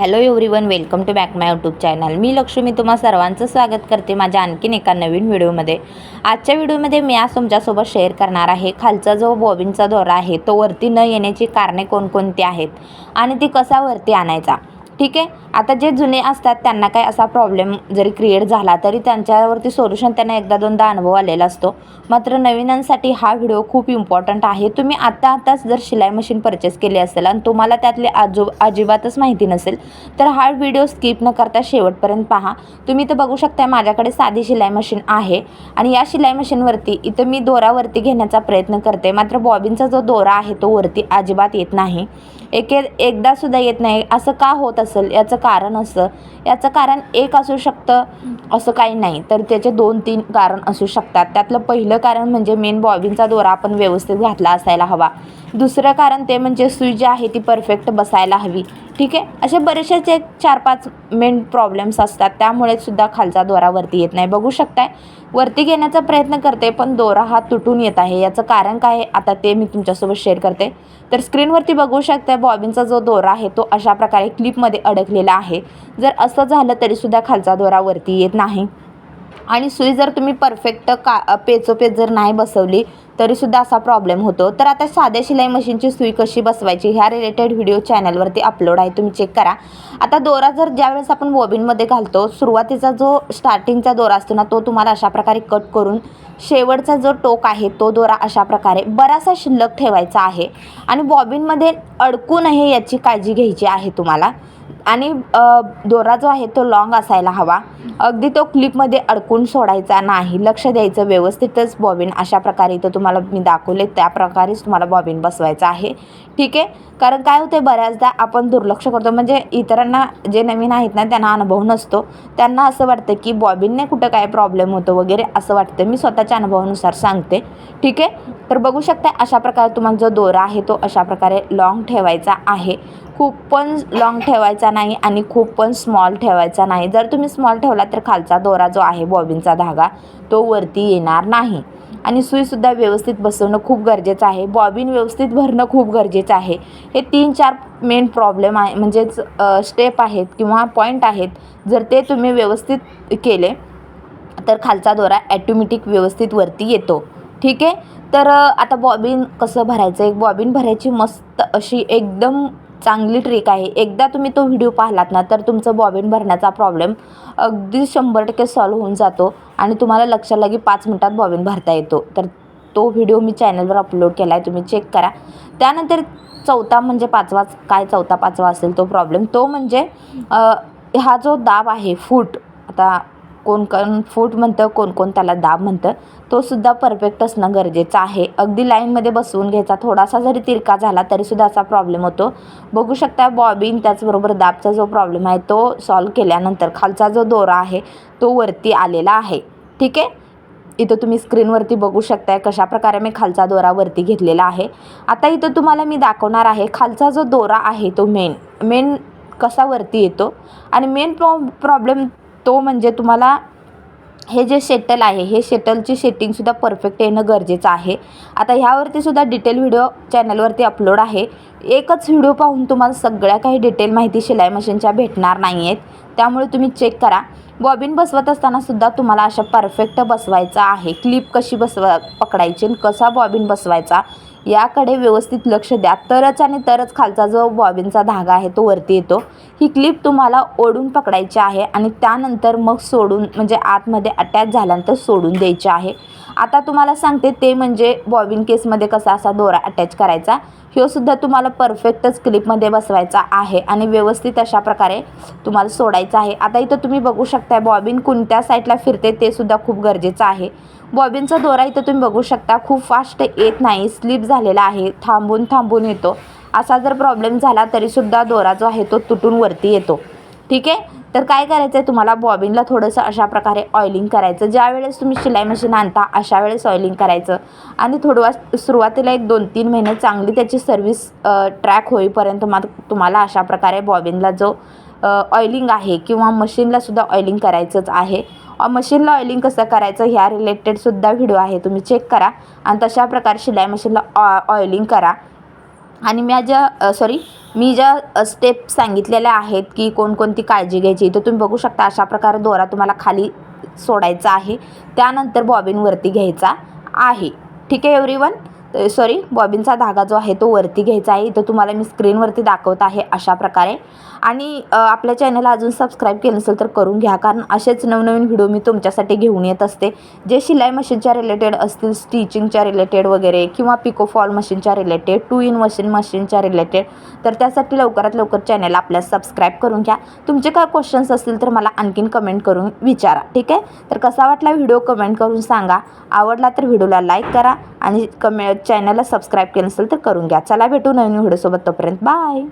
Hello everyone welcome to back my YouTube channel मी लक्ष्मी तुम्हा सर्वांचं स्वागत करते माझ्या आणखीन एका नवीन व्हिडिओमध्ये. आजच्या व्हिडिओमध्ये मी आज तुमच्यासोबत शेअर करणार आहे. खालचा जो बॉबिनचा दोरा आहे तो वरती न येण्याची कारणे कोणकोणती आहेत? आणि ती कसा वरती आणायचा? ठीक आहे? आता जे जुने असतात त्यांना काय असा प्रॉब्लेम जरी क्रिएट झाला तरी त्यांच्यावरती सोल्युशन त्यांना एकदा दोनदा अनुभव आलेला असतो. मात्र नवीनांसाठी हा व्हिडिओ खूप इम्पॉर्टंट आहे. तुम्ही आत्ता आताच जर शिलाई मशीन परचेस केली असेल आणि तुम्हाला त्यातले आजो अजिबातच माहिती नसेल तर हा व्हिडिओ स्किप न करता शेवटपर्यंत पहा. तुम्ही इथं बघू शकता माझ्याकडे साधी शिलाई मशीन आहे आणि या शिलाई मशीनवरती इथं मी दोरावरती घेण्याचा प्रयत्न करते. मात्र बॉबिनचा जो दोरा आहे तो वरती अजिबात येत नाही. एक एकदासुद्धा येत नाही. असं का होत असेल? याचं कारण असं. याचं कारण एक असू शकतं असं काही नाही. तर त्याचे दोन तीन कारण असू शकतात. त्यातलं पहिलं कारण म्हणजे मेन बॉबिनचा दोरा आपण व्यवस्थित घातला असायला हवा. दुसरं कारण ते म्हणजे सुई जी आहे ती परफेक्ट बसायला हवी. ठीक आहे? असे बरेचसेच एक चार पाच मेन प्रॉब्लेम्स असतात. त्यामुळे सुद्धा खालचा दोरा वरती येत नाही. बघू शकताय वरती घेण्याचा प्रयत्न करते पण दोरा हा तुटून येत आहे. याचं कारण काय आहे? आता ते मी तुमच्यासोबत शेअर करते. तर स्क्रीनवरती बघू शकता बॉबिनचा जो दोरा आहे तो अशा प्रकारे क्लिपमध्ये अडकलेला आहे. जर असं झालं तरीसुद्धा खालचा दोरा वरती येत नाही. आणि सुई जर तुम्ही परफेक्ट का पेचोपेच जर नाही बसवली तरीसुद्धा असा प्रॉब्लेम होतो. तर आता साध्या शिलाई मशीनची सुई कशी बसवायची ह्या रिलेटेड व्हिडिओ चॅनलवरती अपलोड आहे तुम्ही चेक करा. आता दोरा जर ज्यावेळेस आपण बॉबिनमध्ये घालतो सुरुवातीचा जो स्टार्टिंगचा दोरा असतो ना तो तुम्हाला अशा प्रकारे कट करून शेवटचा जो टोक आहे तो दोरा अशा प्रकारे बराचसा शिल्लक ठेवायचा आहे. आणि बॉबिनमध्ये अडकू नये याची काळजी घ्यायची आहे तुम्हाला. आणि दोरा जो आहे तो लॉंग असायला हवा. अगदी तो क्लिपमध्ये अडकून सोडायचा नाही. लक्ष द्यायचं व्यवस्थितच बॉबिन अशा प्रकारे इथं तुम्हाला मी दाखवले. त्या प्रकारेच तुम्हाला बॉबिन बसवायचं आहे. ठीक आहे? कारण काय होते बऱ्याचदा आपण दुर्लक्ष करतो. म्हणजे इतरांना जे नवीन आहेत ना त्यांना अनुभव नसतो. त्यांना असं वाटतं की बॉबिनने कुठं काय प्रॉब्लेम होतो वगैरे असं वाटतं. मी स्वतःच्या अनुभवानुसार सांगते. ठीक आहे? तर बघू शकता अशा प्रकारे तुम्हाला जो दोरा आहे तो अशा प्रकारे लॉंग ठेवायचा आहे. खूप पण लॉंग ठेवायचा नाही आणि खूप पण स्मॉल ठेवायचा नाही. जर तुम्ही स्मॉल ठेवला तर खालचा दोरा जो आहे बॉबिनचा धागा तो वरती येणार नाही. आणि सुईसुद्धा व्यवस्थित बसवणं खूप गरजेचं आहे. बॉबिन व्यवस्थित भरणं खूप गरजेचं आहे. हे तीन चार मेन प्रॉब्लेम आहे म्हणजेच स्टेप आहेत किंवा पॉईंट आहेत. जर ते तुम्ही व्यवस्थित केले तर खालचा दोरा ॲटोमॅटिक व्यवस्थित वरती येतो. ठीक आहे? तर आता बॉबिन कसं भरायचं? एक बॉबिन भरायची मस्त अशी एकदम चांगली ट्रिक आहे. एकदा तुम्ही तो व्हिडिओ पाहिलात ना तर तुमचं बॉबिन भरण्याचा प्रॉब्लेम अगदी शंभर टक्के सॉल्व होऊन जातो आणि तुम्हाला लक्षात की पाच मिनटात बॉबिन भरता येतो. तर तो व्हिडिओ मी चॅनलवर अपलोड केला आहे तुम्ही चेक करा. त्यानंतर चौथा म्हणजे पाचवा काय चौथा पाचवा असेल तो प्रॉब्लेम तो म्हणजे हा जो दाब आहे फूट आता कोण कोण फूट म्हणतं कोण कोण त्याला दाब म्हणतं तो सुद्धा परफेक्ट असणं गरजेचं आहे. अगदी लाईनमध्ये बसवून घ्यायचा थोडासा जरी तिरका झाला तरीसुद्धा असा प्रॉब्लेम होतो. बघू शकता बॉबिन त्याचबरोबर दाबचा जो प्रॉब्लेम आहे तो सॉल्व केल्यानंतर खालचा जो दोरा आहे तो वरती आलेला आहे. ठीक आहे? इथं तुम्ही स्क्रीनवरती बघू शकताय कशा प्रकारे मी खालचा दोरा वरती घेतलेला आहे. आता इथं तुम्हाला मी दाखवणार आहे खालचा जो दोरा आहे तो मेन मेन कसा वरती येतो? आणि मेन प्रॉ प्रॉब्लेम तो म्हणजे तुम्हाला हे जे शेटल आहे हे शेटलची सेटिंगसुद्धा परफेक्ट येणं गरजेचं आहे. आता ह्यावरती सुद्धा डिटेल व्हिडिओ चॅनलवरती अपलोड आहे. एकच व्हिडिओ पाहून तुम्हाला सगळ्या काही डिटेल माहिती शिलाई मशीनच्या भेटणार नाही आहेत त्यामुळे तुम्ही चेक करा. बॉबिन बसवत असताना सुद्धा तुम्हाला अशा परफेक्ट बसवायचा आहे. क्लिप कशी बसवा पकडायची आणि कसा बॉबिन बसवायचा? याकडे व्यवस्थित लक्ष द्या. तरच आणि तरच खालचा जो बॉबिनचा धागा आहे तो वरती येतो. ही क्लिप तुम्हाला ओढून पकडायची आहे आणि त्यानंतर मग सोडून म्हणजे आतमध्ये अटॅच झाल्यानंतर सोडून द्यायची आहे. आता तुम्हाला सांगते ते म्हणजे बॉबिन केसमध्ये कसा असा दोरा अटॅच करायचा ह्यो सुद्धा तुम्हाला परफेक्टच क्लिपमध्ये बसवायचा आहे आणि व्यवस्थित अशा प्रकारे तुम्हाला सोडायचं आहे. आता इथं तुम्ही बघू शकता बॉबिन कोणत्या साईडला फिरते ते सुद्धा खूप गरजेचं आहे. बॉबिनचा दोरा इथं तुम्ही बघू शकता खूप फास्ट येत नाही स्लिप झालेला आहे थांबून थांबून येतो. असा जर प्रॉब्लेम झाला तरीसुद्धा दोरा जो आहे तो तुटून वरती येतो. ठीक आहे? तर काय करायचं आहे तुम्हाला बॉबिनला थोडंसं अशा प्रकारे ऑइलिंग करायचं. ज्या वेळेस तुम्ही शिलाई मशीन आणता अशा वेळेस ऑइलिंग करायचं. आणि थोडं सुरुवातीला एक दोन तीन महिने चांगली त्याची सर्विस ट्रॅक होईपर्यंत मा तुम्हाला अशा प्रकारे बॉबिनला जो ऑइलिंग आहे किंवा मशीनलासुद्धा ऑइलिंग करायचंच आहे. मशीनला ऑइलिंग कसं करायचं? ह्या रिलेटेडसुद्धा व्हिडिओ आहे. तुम्ही चेक करा. आणि तशा प्रकारे शिलाई मशीनला ऑ ऑइलिंग करा. आणि मी ज्या सॉरी मी ज्या स्टेप सांगितलेल्या आहेत की कोणकोणती काळजी घ्यायची तर तुम्ही बघू शकता अशा प्रकारे दोरा तुम्हाला खाली सोडायचा आहे. त्यानंतर बॉबिनवरती घ्यायचा आहे. ठीक आहे एव्हरीवन सॉरी बॉबिनचा धागा जो आहे तो वरती घ्यायचा आहे. इथं तुम्हाला मी स्क्रीनवरती दाखवत आहे अशा प्रकारे. आणि आपल्या चॅनलला अजून सबस्क्राईब केलं नसेल तर करून घ्या. कारण असेच नवनवीन व्हिडिओ मी तुमच्यासाठी घेऊन येत असते. जे शिलाई मशीनच्या रिलेटेड असतील स्टिचिंगच्या रिलेटेड वगैरे किंवा पिको फॉल मशीनच्या रिलेटेड टू इन मशीन मशीनच्या रिलेटेड तर त्यासाठी लवकरात लवकर चॅनल आपल्या सबस्क्राईब करून घ्या. तुमचे काय क्वेश्चन्स असतील तर मला आणखीन कमेंट करून विचारा. ठीक आहे? तर कसा वाटला व्हिडिओ कमेंट करून सांगा. आवडला तर व्हिडिओला लाईक करा. आणि कमे चॅनलला सबस्क्राईब केलं नसेल तर करून घ्या. चला भेटू नवीन व्हिडिओसोबत तोपर्यंत. बाय